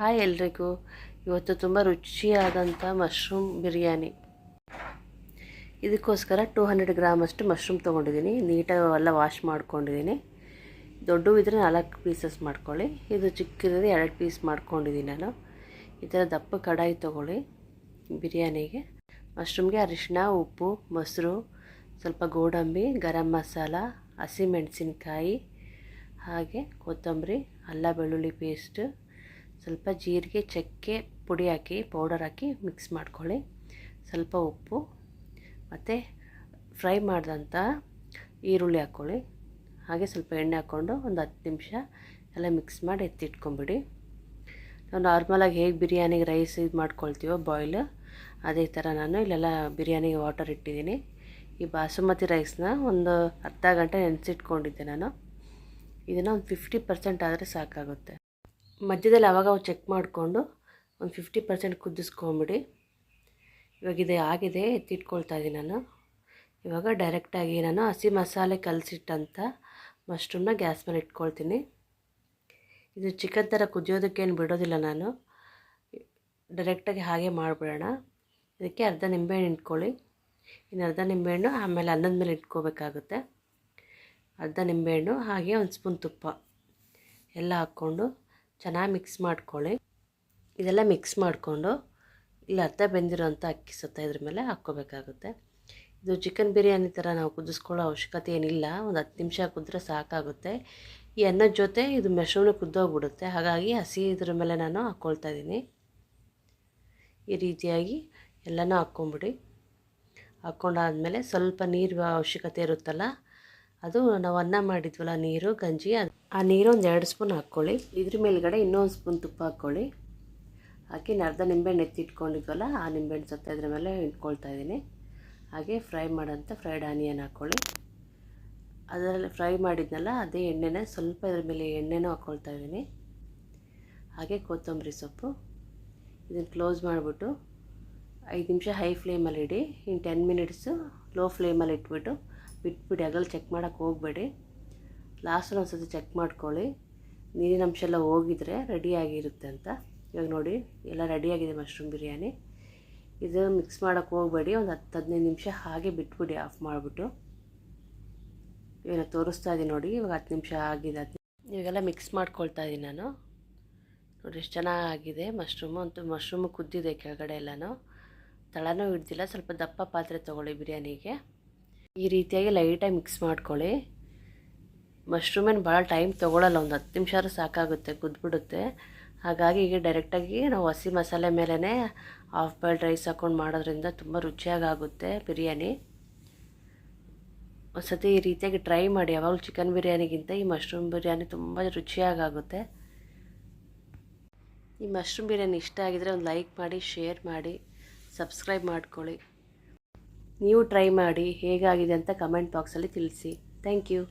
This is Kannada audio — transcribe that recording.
ಹಾಯ್ ಎಲ್ರಿಗೂ. ಇವತ್ತು ತುಂಬ ರುಚಿಯಾದಂಥ ಮಶ್ರೂಮ್ ಬಿರಿಯಾನಿ. ಇದಕ್ಕೋಸ್ಕರ ಟೂ ಹಂಡ್ರೆಡ್ ಗ್ರಾಮಷ್ಟು ಮಶ್ರೂಮ್ ತೊಗೊಂಡಿದ್ದೀನಿ. ನೀಟಾಗಿ ಎಲ್ಲ ವಾಶ್ ಮಾಡ್ಕೊಂಡಿದ್ದೀನಿ. ದೊಡ್ಡವು ಇದ್ದರೆ ನಾಲ್ಕು ಪೀಸಸ್ ಮಾಡ್ಕೊಳ್ಳಿ. ಇದು ಚಿಕ್ಕದಿದ್ರೆ ಎರಡು ಪೀಸ್ ಮಾಡ್ಕೊಂಡಿದ್ದೀನಿ ನಾನು. ಈ ಥರ ದಪ್ಪ ಕಡಾಯಿ ತೊಗೊಳ್ಳಿ ಬಿರಿಯಾನಿಗೆ. ಮಶ್ರೂಮ್ಗೆ ಅರಿಶಿನ ಉಪ್ಪು, ಮೊಸರು, ಸ್ವಲ್ಪ ಗೋಡಂಬಿ, ಗರಂ ಮಸಾಲ ಹಸಿಮೆಣಸಿನ್ಕಾಯಿ ಹಾಗೆ ಕೊತ್ತಂಬರಿ, ಅಲ್ಲ ಬೆಳ್ಳುಳ್ಳಿ ಪೇಸ್ಟ್ ಸ್ವಲ್ಪ ಜೀರಿಗೆ, ಚಕ್ಕೆ, ಪುಡಿ ಹಾಕಿ ಪೌಡರ್ ಹಾಕಿ ಮಿಕ್ಸ್ ಮಾಡ್ಕೊಳ್ಳಿ. ಸ್ವಲ್ಪ ಉಪ್ಪು. ಮತ್ತು ಫ್ರೈ ಮಾಡಿದಂಥ ಈರುಳ್ಳಿ ಹಾಕ್ಕೊಳ್ಳಿ. ಹಾಗೆ ಸ್ವಲ್ಪ ಎಣ್ಣೆ ಹಾಕ್ಕೊಂಡು ಒಂದು ಹತ್ತು ನಿಮಿಷ ಎಲ್ಲ ಮಿಕ್ಸ್ ಮಾಡಿ ಎತ್ತಿಟ್ಕೊಂಬಿಡಿ. ನಾವು ನಾರ್ಮಲಾಗಿ ಹೇಗೆ ಬಿರಿಯಾನಿಗೆ ರೈಸ್ ಇದು ಮಾಡ್ಕೊಳ್ತೀವೋ ಬಾಯ್ಲ್ ಅದೇ ಥರ ನಾನು ಇಲ್ಲೆಲ್ಲ ಬಿರಿಯಾನಿಗೆ ವಾಟರ್ ಇಟ್ಟಿದ್ದೀನಿ. ಈ ಬಾಸುಮತಿ ರೈಸ್ನ ಒಂದು ಅರ್ಧ ಗಂಟೆ ನೆನೆಸಿಟ್ಕೊಂಡಿದ್ದೆ ನಾನು. ಇದನ್ನು ಒಂದು ಫಿಫ್ಟಿ ಪರ್ಸೆಂಟ್ ಆದರೆ ಸಾಕಾಗುತ್ತೆ. ಮಧ್ಯದಲ್ಲಿ ಅವಾಗ ಚೆಕ್ ಮಾಡಿಕೊಂಡು ಒಂದು ಫಿಫ್ಟಿ ಪರ್ಸೆಂಟ್ ಕುದಿಸ್ಕೊಂಬಿಡಿ. ಇವಾಗ ಇದೆ, ಆಗಿದೆ, ಎತ್ತಿಟ್ಕೊಳ್ತಾ ಇದ್ದೀನಿ ನಾನು. ಇವಾಗ ಡೈರೆಕ್ಟಾಗಿ ನಾನು ಹಸಿ ಮಸಾಲೆ ಕಲಸಿಟ್ಟಂಥ ಮಶ್ರೂಮ್ನ ಗ್ಯಾಸ್ ಮೇಲೆ ಇಟ್ಕೊಳ್ತೀನಿ. ಇದು ಚಿಕನ್ ಥರ ಕುದಿಯೋದಕ್ಕೇನು ಬಿಡೋದಿಲ್ಲ ನಾನು. ಡೈರೆಕ್ಟಾಗಿ ಹಾಗೆ ಮಾಡಿಬಿಡೋಣ. ಇದಕ್ಕೆ ಅರ್ಧ ನಿಂಬೆಹಣ್ಣು ಇಟ್ಕೊಳ್ಳಿ. ಇನ್ನು ಅರ್ಧ ನಿಂಬೆಹಣ್ಣು ಆಮೇಲೆ ಅನ್ನದ ಮೇಲೆ ಇಟ್ಕೋಬೇಕಾಗುತ್ತೆ. ಅರ್ಧ ನಿಂಬೆಹಣ್ಣು, ಹಾಗೆ ಒಂದು ಸ್ಪೂನ್ ತುಪ್ಪ. ಎಲ್ಲ ಹಾಕ್ಕೊಂಡು ಚೆನ್ನಾಗಿ ಮಿಕ್ಸ್ ಮಾಡ್ಕೊಳ್ಳಿ. ಇದೆಲ್ಲ ಮಿಕ್ಸ್ ಮಾಡಿಕೊಂಡು ಇಲ್ಲಿ ಅರ್ಧ ಬೆಂದಿರೋಂಥ ಅಕ್ಕಿ ಸತ್ತ ಇದ್ರ ಮೇಲೆ ಹಾಕ್ಕೋಬೇಕಾಗುತ್ತೆ. ಇದು ಚಿಕನ್ ಬಿರಿಯಾನಿ ಥರ ನಾವು ಕುದಿಸ್ಕೊಳ್ಳೋ ಅವಶ್ಯಕತೆ ಏನಿಲ್ಲ. ಒಂದು ಹತ್ತು ನಿಮಿಷ ಕುದ್ರೆ ಸಾಕಾಗುತ್ತೆ. ಈ ಅನ್ನದ ಜೊತೆ ಇದು ಮೆಶ್ರೂನು ಕುದ್ದೋಗ್ಬಿಡುತ್ತೆ. ಹಾಗಾಗಿ ಹಸಿ ಇದ್ರ ಮೇಲೆ ನಾನು ಹಾಕ್ಕೊಳ್ತಾ ಇದ್ದೀನಿ. ಈ ರೀತಿಯಾಗಿ ಎಲ್ಲನೂ ಹಾಕ್ಕೊಂಬಿಡಿ. ಹಾಕ್ಕೊಂಡಾದ್ಮೇಲೆ ಸ್ವಲ್ಪ ನೀರು ಅವಶ್ಯಕತೆ ಇರುತ್ತಲ್ಲ ಅದು ನಾವು ಅನ್ನ ಮಾಡಿದ್ವಲ್ಲ, ನೀರು, ಗಂಜಿ ಆ ನೀರು ಒಂದು ಎರಡು ಸ್ಪೂನ್ ಹಾಕ್ಕೊಳ್ಳಿ. ಇದ್ರ ಮೇಲ್ಗಡೆ ಇನ್ನೊಂದು ಸ್ಪೂನ್ ತುಪ್ಪ ಹಾಕ್ಕೊಳ್ಳಿ. ಹಾಕಿ ಅರ್ಧ ನಿಂಬೆಹಣ್ಣು ಎತ್ತಿಟ್ಕೊಂಡಿದ್ವಲ್ಲ, ಆ ನಿಂಬೆಹಣ್ಣು ಸತ್ತ ಇದ್ರ ಮೇಲೆ ಇಟ್ಕೊಳ್ತಾ ಇದ್ದೀನಿ. ಹಾಗೆ ಫ್ರೈ ಮಾಡೋಂಥ ಫ್ರೈಡ್ ಆನಿಯನ್ ಹಾಕ್ಕೊಳ್ಳಿ. ಅದರಲ್ಲಿ ಫ್ರೈ ಮಾಡಿದ್ನಲ್ಲ, ಅದೇ ಎಣ್ಣೆನ ಸ್ವಲ್ಪ ಇದ್ರ ಮೇಲೆ ಎಣ್ಣೆನೂ ಹಾಕ್ಕೊಳ್ತಾ ಇದ್ದೀನಿ. ಹಾಗೆ ಕೊತ್ತಂಬರಿ ಸೊಪ್ಪು. ಇದನ್ನು ಕ್ಲೋಸ್ ಮಾಡಿಬಿಟ್ಟು ಐದು ನಿಮಿಷ ಹೈ ಫ್ಲೇಮಲ್ಲಿ ಇಡಿ. ಇನ್ನು ಟೆನ್ ಮಿನಿಟ್ಸು ಲೋ ಫ್ಲೇಮಲ್ಲಿ ಇಟ್ಬಿಟ್ಟು ಬಿಟ್ಬಿಡಿ ಆಗಲ್ಲ ಚೆಕ್ ಮಾಡೋಕ್ಕೆ ಹೋಗಬೇಡಿ. ಲಾಸ್ಟ್ ಒಂದು ಸತಿ ಚೆಕ್ ಮಾಡ್ಕೊಳ್ಳಿ. ನೀರಿನ ಅಂಶ ಎಲ್ಲ ಹೋಗಿದ್ರೆ ರೆಡಿಯಾಗಿರುತ್ತೆ ಅಂತ. ಇವಾಗ ನೋಡಿ, ಎಲ್ಲ ರೆಡಿಯಾಗಿದೆ ಮಶ್ರೂಮ್ ಬಿರಿಯಾನಿ. ಇದು ಮಿಕ್ಸ್ ಮಾಡೋಕ್ಕೆ ಹೋಗಬೇಡಿ, ಒಂದು ಹತ್ತು ಹದಿನೈದು ನಿಮಿಷ ಹಾಗೆ ಬಿಟ್ಬಿಡಿ ಆಫ್ ಮಾಡಿಬಿಟ್ಟು. ಇವಾಗ ತೋರಿಸ್ತಾ ಇದ್ದೀನಿ ನೋಡಿ, ಇವಾಗ ಹತ್ತು ನಿಮಿಷ ಆಗಿದೆ ಅದು ಇವಾಗೆಲ್ಲ ಮಿಕ್ಸ್ ಮಾಡ್ಕೊಳ್ತಾ ಇದ್ದೀನಿ ನಾನು. ನೋಡಿ, ಎಷ್ಟು ಚೆನ್ನಾಗಿದೆ ಮಶ್ರೂಮು ಅಂತೂ ಮಶ್ರೂಮು ಕುದ್ದಿದೆ ಕೆಳಗಡೆ ಎಲ್ಲನೂ. ತಳನೂ ಹಿಡ್ದಿಲ್ಲ, ಸ್ವಲ್ಪ ದಪ್ಪ ಪಾತ್ರೆ ತೊಗೊಳ್ಳಿ ಬಿರಿಯಾನಿಗೆ. ಈ ರೀತಿಯಾಗಿ ಲೈಟಾಗಿ ಮಿಕ್ಸ್ ಮಾಡ್ಕೊಳ್ಳಿ. ಮಶ್ರೂಮೇನು ಭಾಳ ಟೈಮ್ ತೊಗೊಳಲ್ಲ, ಒಂದು ಹತ್ತು ನಿಮಿಷ ಸಾಕಾಗುತ್ತೆ ಕುದ್ಬಿಡುತ್ತೆ ಹಾಗಾಗಿ ಈಗ ಡೈರೆಕ್ಟಾಗಿ ನಾವು ಹಸಿ ಮಸಾಲೆ ಮೇಲೇ ಹಾಫ್ ಬಾಯ್ಲ್ಡ್ ರೈಸ್ ಹಾಕ್ಕೊಂಡು ಮಾಡೋದ್ರಿಂದ ತುಂಬ ರುಚಿಯಾಗುತ್ತೆ ಬಿರಿಯಾನಿ. ಒಂದ್ಸತಿ ಈ ರೀತಿಯಾಗಿ ಟ್ರೈ ಮಾಡಿ, ಯಾವಾಗಲೂ ಚಿಕನ್ ಬಿರಿಯಾನಿಗಿಂತ ಈ ಮಶ್ರೂಮ್ ಬಿರಿಯಾನಿ ತುಂಬ ರುಚಿಯಾಗುತ್ತೆ ಈ ಮಶ್ರೂಮ್ ಬಿರಿಯಾನಿ ಇಷ್ಟ ಆಗಿದರೆ ಒಂದು ಲೈಕ್ ಮಾಡಿ ಶೇರ್ ಮಾಡಿ ಸಬ್ಸ್ಕ್ರೈಬ್ ಮಾಡ್ಕೊಳ್ಳಿ. ನೀವು ಟ್ರೈ ಮಾಡಿ ಹೇಗಾಗಿದೆ ಅಂತ ಕಮೆಂಟ್ ಬಾಕ್ಸಲ್ಲಿ ತಿಳಿಸಿ. Thank you